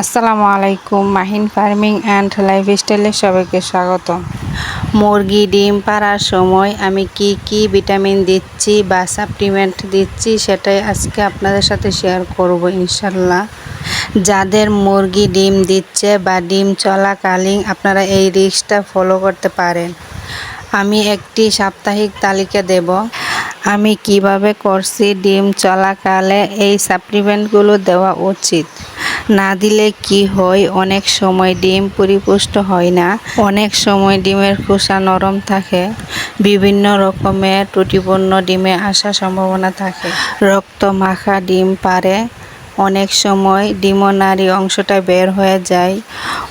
আসসালামু আলাইকুম, Mahin farming and লাইফস্টাইলে সবাইকে স্বাগত মুরগি, ডিম পাড়ার সময় আমি কি কি ভিটামিন দিচ্ছি বা সাপ্লিমেন্ট দিচ্ছি সেটাই আজকে আপনাদের সাথে শেয়ার করব ইনশাল্লাহ যাদের মুরগি, ডিম দিচ্ছে বা ডিম চলাকালীন আপনারা এই রিস্কটা ফলো করতে পারেন। আমি একটি সাপ্তাহিক তালিকা দেব। আমি কীভাবে করছি ডিম চলাকালে এই সাপ্লিমেন্টগুলো দেওয়া উচিত? না দিলে কি হয়? অনেক সময় ডিম পরিপুষ্ট হয় না। অনেক সময় ডিমের খোসা নরম থাকে। বিভিন্ন রকমের ত্রুটিপূর্ণ ডিমে আসার সম্ভাবনা থাকে। রক্ত মাখা ডিম পারে। অনেক সময় ডিমনারি অংশটা বের হয়ে যায়।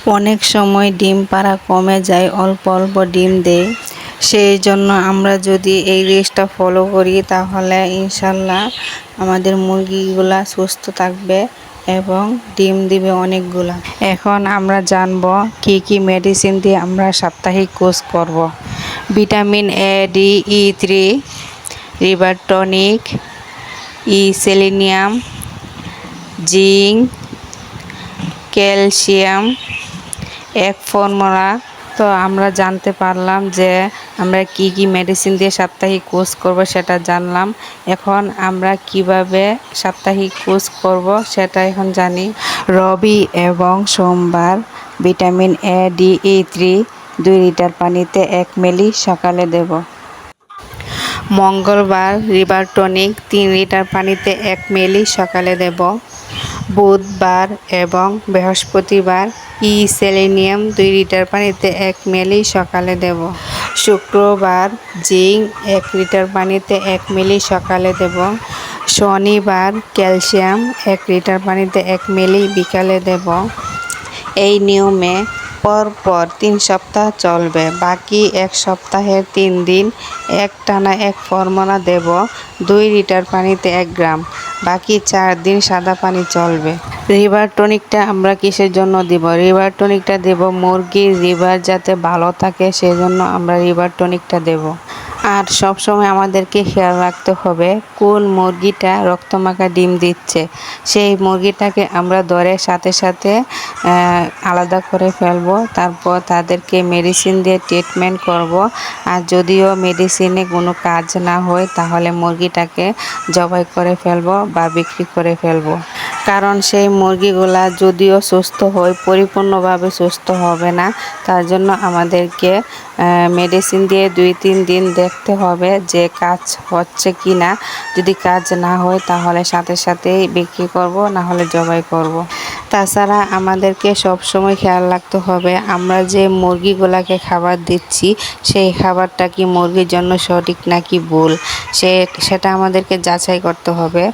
অনেক সময় ডিম পাড়া কমে যায়, অল্প অল্প ডিম দেয়। সেই জন্য আমরা যদি এই রেসটা ফলো করি, তাহলে ইনশাল্লাহ আমাদের মুরগিগুলা সুস্থ থাকবে। এবং ডিম দিবে অনেকগুলা এখন আমরা জানব কি কি মেডিসিন দিয়ে আমরা সাপ্তাহিক কোর্স করব। Vitamin A D E three river tonic E selenium zinc calcium এক ফর্মুলা তো আমরা জানতে পারলাম যে আমরা কি কি মেডিসিন দিয়ে সাপ্তাহিক কোর্স করব সেটা জানলাম। এখন আমরা কীভাবে সাপ্তাহিক কোর্স করব সেটা এখন জানি। রবি এবং সোমবার vitamin A D E three দুই লিটার পানিতে এক মিলি সকালে দেব। মঙ্গলবার রিভার টনিক তিন লিটার পানিতে এক মিলি সকালে দেব। বুধবার এবং বৃহস্পতিবার ই সেলেনিয়াম দুই লিটার পানিতে এক মিলি সকালে দেব। শুক্রবার জিঙ্ক এক লিটার পানিতে এক মিলি সকালে দেব। শনিবার ক্যালসিয়াম এক লিটার পানিতে এক মিলি বিকালে দেব। এই নিয়মে পর পর তিন সপ্তাহ চলবে। বাকি এক সপ্তাহের তিন দিন এক টানা এক ফর্মুলা দেব। দুই লিটার পানিতে এক গ্রাম। বাকি চার দিন সাদা পানি চলবে। রিভার টনিকটা আমরা কিসের জন্য দিব? রিভার টনিকটা দেব মুরগির রিভার যাতে ভালো থাকে, সেজন্য আমরা রিভার টনিকটা দেব। আর সব সময় আমাদেরকে খেয়াল রাখতে হবে, কোন মুরগিটা রক্তমাখা ডিম দিচ্ছে। সেই মুরগিটাকে আমরা ধরে সাথে সাথে আলাদা করে ফেলব, তারপর তাদেরকে মেডিসিন দিয়ে ট্রিটমেন্ট করব। আর যদিও মেডিসিনে কোনো কাজ না হয়, তাহলে মুরগিটাকে জবাই করে ফেলব বা বিক্রি করে ফেলব। কারণ সেই মুরগিগুলা যদিও সুস্থ হয়, পরিপূর্ণভাবে সুস্থ হবে না, তার জন্য আমাদেরকে মেডিসিন দিয়ে দুই, তিন দিন দেখতে হবে যে কাজ হচ্ছে কি না যদি কাজ না হয় তাহলে সাথে সাথেই বিক্রি করব, না হলে জবাই করব। তাছাড়া আমাদেরকে সব সময় খেয়াল রাখতে হবে, আমরা যে মুরগিগুলাকে খাবার দিচ্ছি, সেই খাবারটা কি মুরগির জন্য সঠিক নাকি ভুল? সে, সেটা আমাদেরকে যাচাই করতে হবে।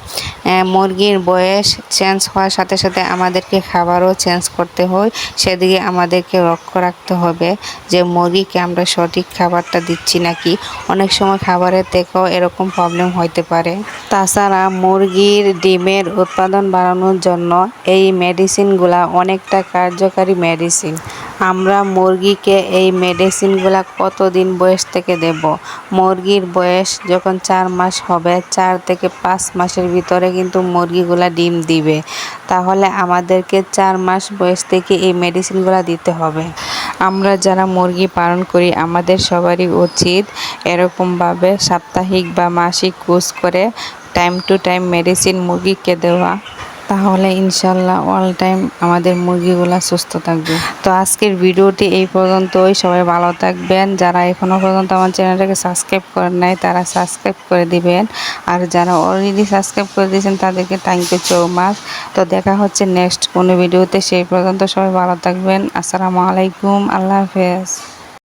মুরগির বয়স চেঞ্জ হওয়ার সাথে সাথে আমাদেরকে খাবারও চেঞ্জ করতে হয়, সেদিকে আমাদেরকে লক্ষ্য রাখতে হবে যে মুরগিকে আমরা সঠিক খাবারটা দিচ্ছি নাকি? অনেক সময় খাবারের থেকেও এরকম প্রবলেম হইতে পারে। তাছাড়া মুরগির ডিমের উৎপাদন বাড়ানোর জন্য এই মেডিসিনগুলা অনেকটা কার্যকারী মেডিসিন আমরা মুরগিকে এই মেডিসিনগুলা কতদিন বয়স থেকে দেব? মুরগির বয়স যখন চার মাস হবে, চার থেকে পাঁচ মাসের ভিতরে কিন্তু মুরগিগুলা ডিম দিবে। তাহলে আমাদেরকে চার মাস বয়স থেকে এই মেডিসিনগুলা দিতে হবে। আমরা যারা মুরগি পালন করি, আমাদের সবারই উচিত এরকমভাবে সাপ্তাহিক বা মাসিক কোর্স করে টাইম টু টাইম মেডিসিন মুরগিকে দেওয়া। তাহলে ইনশাল্লাহ অল টাইম আমাদের মুরগিগুলো সুস্থ থাকবে। তো আজকের ভিডিওটি এই পর্যন্তই। সবাই ভালো থাকবেন। যারা এখনও পর্যন্ত আমার চ্যানেলটাকে সাবস্ক্রাইব করেন নাই, তারা সাবস্ক্রাইব করে দিবেন। আর যারা অলরেডি সাবস্ক্রাইব করে দিয়েছেন, তাদেরকে থ্যাংক ইউ সো মাচ তো দেখা হচ্ছে নেক্সট কোনো ভিডিওতে। সেই পর্যন্ত সবাই ভালো থাকবেন। আসসালামু আলাইকুম। আল্লাহ হাফেজ।